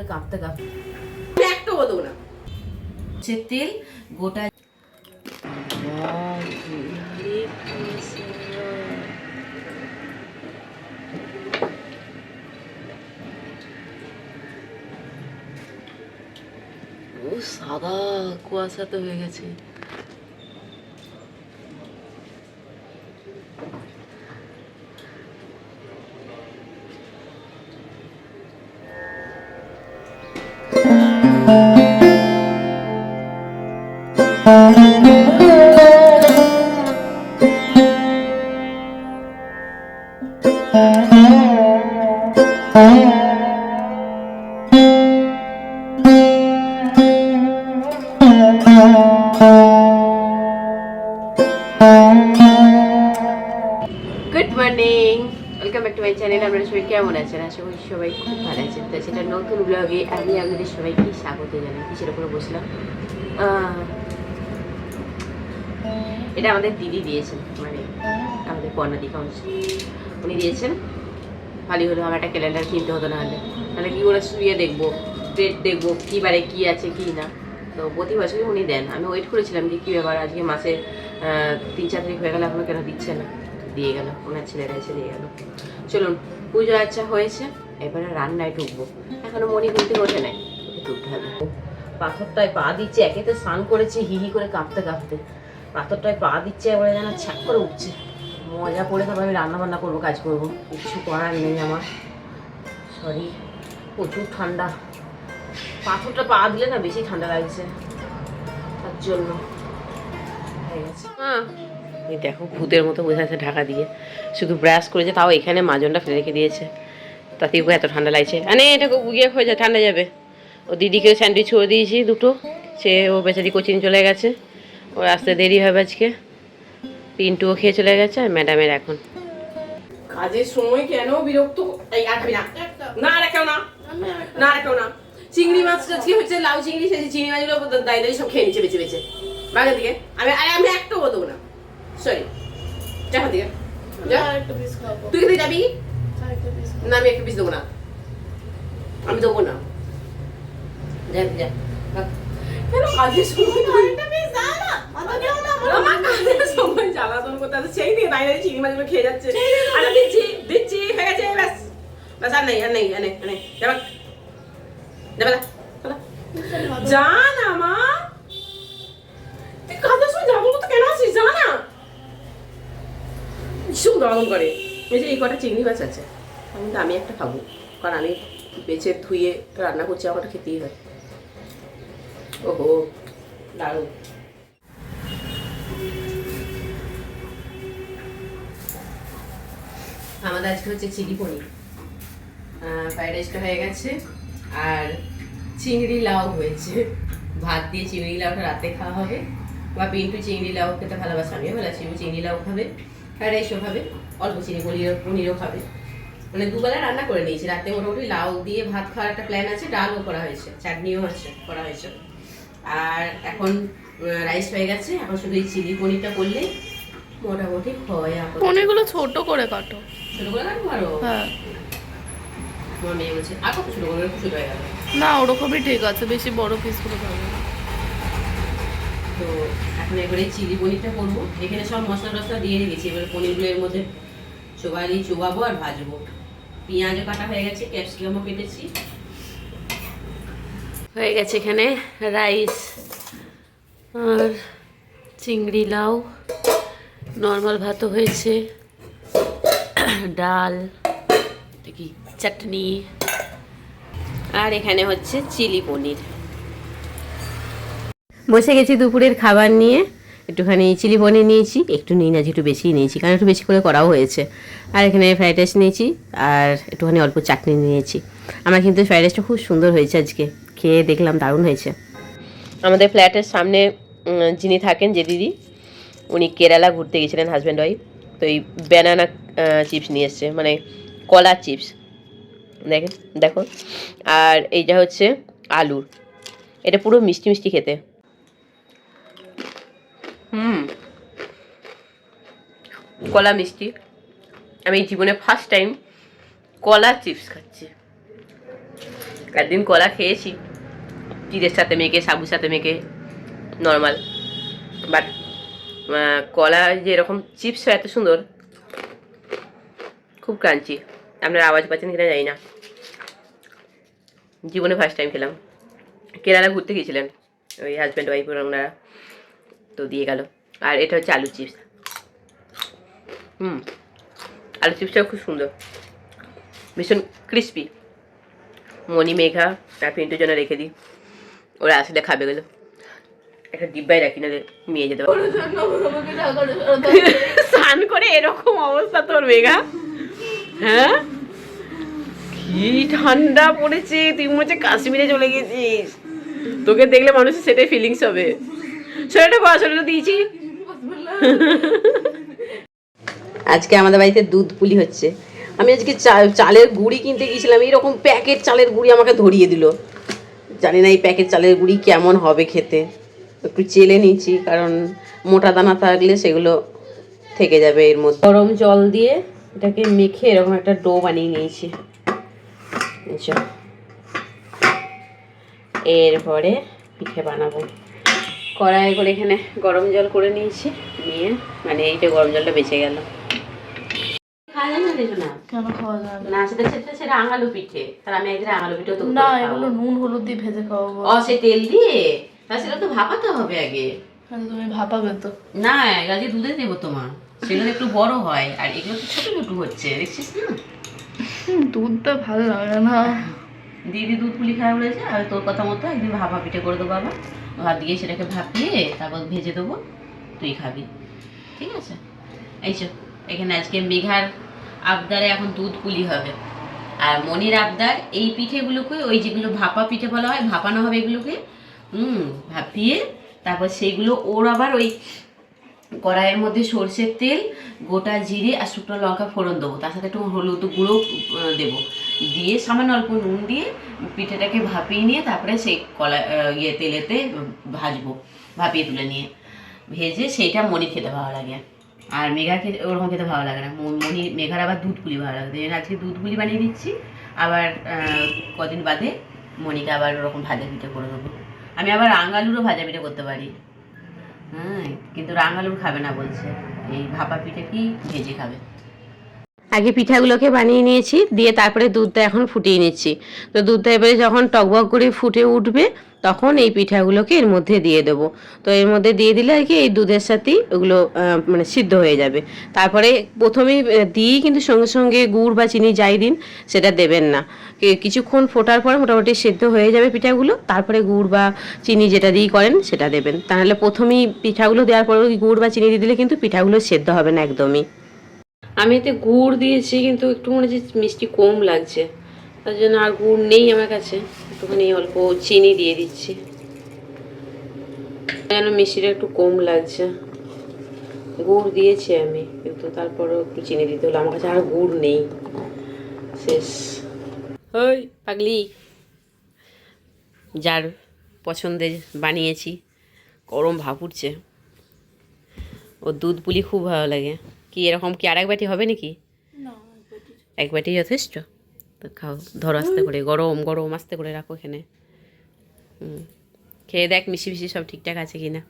করে কাঁপতে কাঁপতে। একটা বলব না। হচ্ছে তেল গোটা ও সাদা কুয়াশা তো হয়ে গেছে। মাই চ্যানেল আপনারা সবাই কেমন আছেন? আশা করি সবাই খুব ভালো আছেন। তো সেটা নতুন ব্লগে আমি আপনাদের সবাইকে স্বাগত জানাই। কিসের উপরে বসলাম? এটা আমাদের দিদি দিয়েছেন মানে আমাদের কর্ণাদি কাউন্সিল উনি দিয়েছেন। ভালোই হলো, আমার একটা ক্যালেন্ডার কিনতে হতো না হলে তাহলে কী করে শুয়ে দেখব ডেট দেখব, কী বারে কী আছে, কী না। তো প্রতি বছরই উনি দেন। আমি ওয়েট করেছিলাম যে কী ব্যাপার, আজকে মাসে তিন চার তারিখ হয়ে গেলে, এখনও কেন দিচ্ছে না। দিয়ে গেল, ওনার ছেলেরা এসে দিয়ে গেল। চলুন, পুজো আচ্ছা হয়েছে, এবারে রান্নায় ঢুকবো। এখনও মনি কিন্তু ওঠে নাই, ওকে হবে। পাথরটায় পা দিচ্ছে একে তো স্নান করেছে, হি হি করে কাঁপতে কাঁপতে। পাথরটায় পা দিচ্ছে, এবারে যেন ছ্যাক করে উঠছে। মজা পড়ে তারপর আমি রান্না বান্না করব, কাজ করব। কিছু করার নেই আমার। সরি প্রচুর ঠান্ডা। পাথরটা পা দিলে না বেশি ঠান্ডা লাগছে। তার জন্য হয়ে গেছে। হ্যাঁ এই দেখো, ভূতের মতো বসে আছে ঢাকা দিয়ে। শুধু ব্রাশ করেছে, তাও এখানে মাজনটা ফেলে রেখে দিয়েছে। তাতে ওকে এত ঠান্ডা লাগছে। আরে, এটা গিয়ে হয়ে যায়, ঠান্ডা যাবে। ও দিদিকে স্যান্ডউইচ করে দিয়েছি দুটো। সে, ও বেচারি কোচিং চলে গেছে। ওর আসতে দেরি হবে আজকে। পিন্টুও খেয়ে চলে গেছে আর ম্যাডামের এখন। কাজের সময় কেন বিরক্ত না রাখেও না। না রাখেও না। চিংড়ি মাছ আজকে হচ্ছে লাউ চিংড়ি, সেই চিংড়ি মাছগুলো দাই দাই সব খেয়ে নিচ্ছে বেছে বেছে বাগের দিকে। আমি আমি একটা বলব না। সরি যা দিকে তুই যাবি না আমি একটা পিস দেবো না আমি দেবো না যা যা কেন কাজের সময় সময় জ্বালাতন করতে আছে সেই দিয়ে দাঁড়িয়ে দাঁড়িয়ে চিংড়ি মাছগুলো খেয়ে যাচ্ছে আর দিচ্ছি দিচ্ছি হয়ে গেছে ব্যাস ব্যাস আর নেই আর নেই আর নেই আর নেই যাবা যাবা যা না মা তুই কাজের সময় যাব তো কেন আসিস যা না ভীষণ গরম করে। এই যে এই কটা চিংড়ি মাছ আছে কিন্তু আমি একটা খাব, কারণ আমি বেছে ধুয়ে রান্না করছি, আমার খেতেই হয়। ওহো, দারুণ। আমাদের আজকে হচ্ছে চিলি পনির। ফ্রাইড রাইসটা হয়ে গেছে, আর চিংড়ি লাউ হয়েছে। ভাত দিয়ে চিংড়ি লাউটা রাতে খাওয়া হবে, বা পিন্টু চিংড়ি লাউ খেতে ভালোবাসে, আমিও ও চিংড়ি লাউ খাবে। ফ্রাইড রাইসও খাবে অল্প চিনি পনিরও পনিরও খাবে মানে দুবেলা রান্না করে নিয়েছি। রাতে মোটামুটি লাউ দিয়ে ভাত খাওয়ার একটা প্ল্যান আছে ডালও করা হয়েছে চাটনিও আছে করা হয়েছে। আর এখন রাইস হয়ে গেছে এখন শুধু এই চিলি পনিরটা করলেই মোটামুটি হয়। পনিরগুলো ছোট করে কাটো। ছোট করে আরও? হ্যাঁ। আমার মেয়ে বলছে আর কত ছোট করে? ছোট হয়ে গেল। না ওরকমই ঠিক আছে বেশি বড় পিসগুলো ভালো তো এখন এবারে চিলি পনিরটা করব। এখানে সব মশলা টসলা দিয়ে রেখেছি। এবারে পনিরগুলো এর মধ্যে চোবালি চোবাবো আর ভাজবো। পেঁয়াজও কাটা হয়ে গেছে, ক্যাপসিকামও কেটেছি। হয়ে গেছে এখানে রাইস আর চিংড়ি লাউ। নর্মাল ভাতও হয়েছে। ডাল দেখি চাটনি। আর এখানে হচ্ছে চিলি পনির। বসে গেছি দুপুরের খাবার নিয়ে। একটুখানি চিলি পনির নিয়েছি, একটু নিই না একটু বেশি নিয়েছি, কারণ একটু বেশি করে করাও হয়েছে। আর এখানে ফ্রাইড রাইস নিয়েছি, আর একটুখানি অল্প চাটনি নিয়েছি। আমার কিন্তু ফ্রাইড রাইসটা খুব সুন্দর হয়েছে আজকে, খেয়ে দেখলাম দারুণ হয়েছে। আমাদের ফ্ল্যাটের সামনে যিনি থাকেন, যে দিদি, উনি কেরালা ঘুরতে গেছিলেন হাজব্যান্ড ওয়াইফ তো এই ব্যানানা চিপস নিয়ে এসছে মানে কলা চিপস দেখেন, দেখো। আর এইটা হচ্ছে আলুর। এটা পুরো মিষ্টি মিষ্টি খেতে। কলা মিষ্টি। আমি জীবনে ফার্স্ট টাইম কলা চিপস খাচ্ছি। একদিন কলা খেয়েছি চিড়ের সাথে মেখে সাবুর সাথে মেখে নর্মাল বাট কলা যে এরকম চিপস এত সুন্দর, খুব ক্রাঞ্চি আপনার আওয়াজ পাচ্ছেন কিনা জানি না। জীবনে ফার্স্ট টাইম খেলাম। কেরালা ঘুরতে গিয়েছিলেন, ওই হাজব্যান্ড ওয়াইফ ওনারা তো দিয়ে গেল। আর এটা হচ্ছে আলু চিপস হুম। আলু চিপসটাও খুব সুন্দর। ভীষণ ক্রিস্পি মণি, মেঘা আর পিন্টুর জন্য রেখে দিই। ওরা আসলে খাবে গেলো। একটা ডিব্বায় রাখি না নিয়ে যেতে পারব। স্নান করে এরকম অবস্থা তোর, মেঘা? হ্যাঁ? কি ঠান্ডা পড়েছে, তুই মনে কাশ্মীরে চলে গেছিস। তোকে দেখলে মানুষের সেটাই ফিলিংস হবে। সোয়েটার পা সোয়েটার দিয়েছি। আজকে আমাদের বাড়িতে দুধ পুলি হচ্ছে। আমি আজকে চালের গুঁড়ি কিনতে গিয়েছিলাম, এইরকম প্যাকেট চালের গুঁড়ি আমাকে ধরিয়ে দিল। জানি না এই প্যাকেট চালের গুঁড়ি কেমন হবে খেতে। একটু চেলে নিয়েছি, কারণ মোটা দানা থাকলে সেগুলো থেকে যাবে এর মধ্যে। গরম জল দিয়ে এটাকে মেখে এরকম একটা ডো বানিয়ে নিয়েছি। এরপরে পিঠে বানাবো। কড়াই করে এখানে গরম জল করে নিয়েছি, নিয়ে মানে এইটা গরম জলটা বেঁচে গেল। খাওয়া না? কেন খাওয়া যায় না? না সেটা সেটা সেটা আঙালু পিঠে। তাহলে আমি একদিন আঙালু পিঠেও তো না এগুলো নুন হলুদ দিয়ে ভেজে খাওয়াবো ও সে তেল দিয়ে? তা সেটা তো ভাপাতে হবে আগে। তুমি ভাপাবে তো। না আজকে দুধে দেবো তোমার সেগুলো একটু বড় হয় আর এগুলো তো ছোট ছোট হচ্ছে দেখছিস না? দুধটা ভালো লাগে না। দিদি দুধ পুলি খাওয়া বলেছে আর তোর কথা মতো একদিন ভাপা পিঠে করে দেবো আবার। ভাত দিয়ে সেটাকে ভাপিয়ে তারপর ভেজে দেবো তুই খাবি। ঠিক আছে? এই চো এখানে আজকে মেঘার আবদারে এখন দুধ পুলি হবে। আর মনির আবদার, এই পিঠেগুলোকে, ওই যেগুলো ভাপা পিঠে বলা হয়, ভাপানো হবে এগুলোকে, হুম, ভাপিয়ে তারপর সেইগুলো ওর আবার ওই কড়াইয়ের মধ্যে সর্ষের তেল, গোটা জিরে আর শুকনো লঙ্কা ফোড়ন দেবো। তার সাথে একটু হলুদ গুঁড়ো দেবো। দিয়ে সামান্য অল্প নুন দিয়ে পিঠেটাকে ভাপিয়ে নিয়ে তারপরে সেই কলা ইয়ে তেলেতে ভাজবো, ভাপিয়ে তুলে নিয়ে। ভেজে সেইটা মনি খেতে ভালো লাগে। আর মেঘা খেতে, ওরকম খেতে ভালো লাগে না। মনি, মেঘার আবার দুধ পুলি ভালো লাগে। জন্য আজকে দুধ পুলি বানিয়ে দিচ্ছি, আবার কদিন বাদে মনিকে আবার ওরকম ভাজা পিঠে করে দেবো। আমি আবার আঙালুরও ভাজা পিঠে করতে পারি। হ্যাঁ কিন্তু রাঙালুর খাবে না বলছে। এই ভাপা পিঠে কি ভেজে খাবে। আগে পিঠাগুলোকে বানিয়ে নিয়েছি, দিয়ে তারপরে দুধটা এখন ফুটিয়ে নিচ্ছি। তো দুধটা এবারে যখন টকবক করে ফুটে উঠবে তখন এই পিঠাগুলোকে এর মধ্যে দিয়ে দেবো। তো এর মধ্যে দিয়ে দিলে আর কি এই দুধের সাথেই ওগুলো মানে সিদ্ধ হয়ে যাবে। তারপরে প্রথমেই দিয়েই কিন্তু সঙ্গে সঙ্গে গুড় বা চিনি যাই দিন, সেটা দেবেন না। কিছুক্ষণ ফোটার পর মোটামুটি সিদ্ধ হয়ে যাবে পিঠাগুলো, তারপরে গুড় বা চিনি যেটা দিয়েই করেন, সেটা দেবেন। তাহলে প্রথমেই পিঠাগুলো দেওয়ার পরে গুড় বা চিনি দিয়ে দিলে কিন্তু পিঠাগুলো সেদ্ধ হবে না একদমই। আমি এতে গুড় দিয়েছি, কিন্তু একটু মনে হচ্ছে মিষ্টি কম লাগছে। তার জন্য আর গুড় নেই আমার কাছে। একটুখানি অল্প চিনি দিয়ে দিচ্ছি। যেন মিষ্টিটা একটু কম লাগছে। গুড় দিয়েছি আমি কিন্তু তারপরেও একটু চিনি দিতে হলো। আমার কাছে আর গুড় নেই। শেষ। ওই পাগলি। যার পছন্দে বানিয়েছি গরম ভাপ উঠছে। ও দুধ পুলি খুব ভালো লাগে। কি এরকম কি আরেক বাটি হবে নাকি? এক বাটি। যথেষ্ট? তো খাও, ধরো আসতে করে, গরম গরম আস্তে করে রাখো এখানে। হুম। খেয়ে দেখ মিশি মিশি সব ঠিকঠাক আছে কি না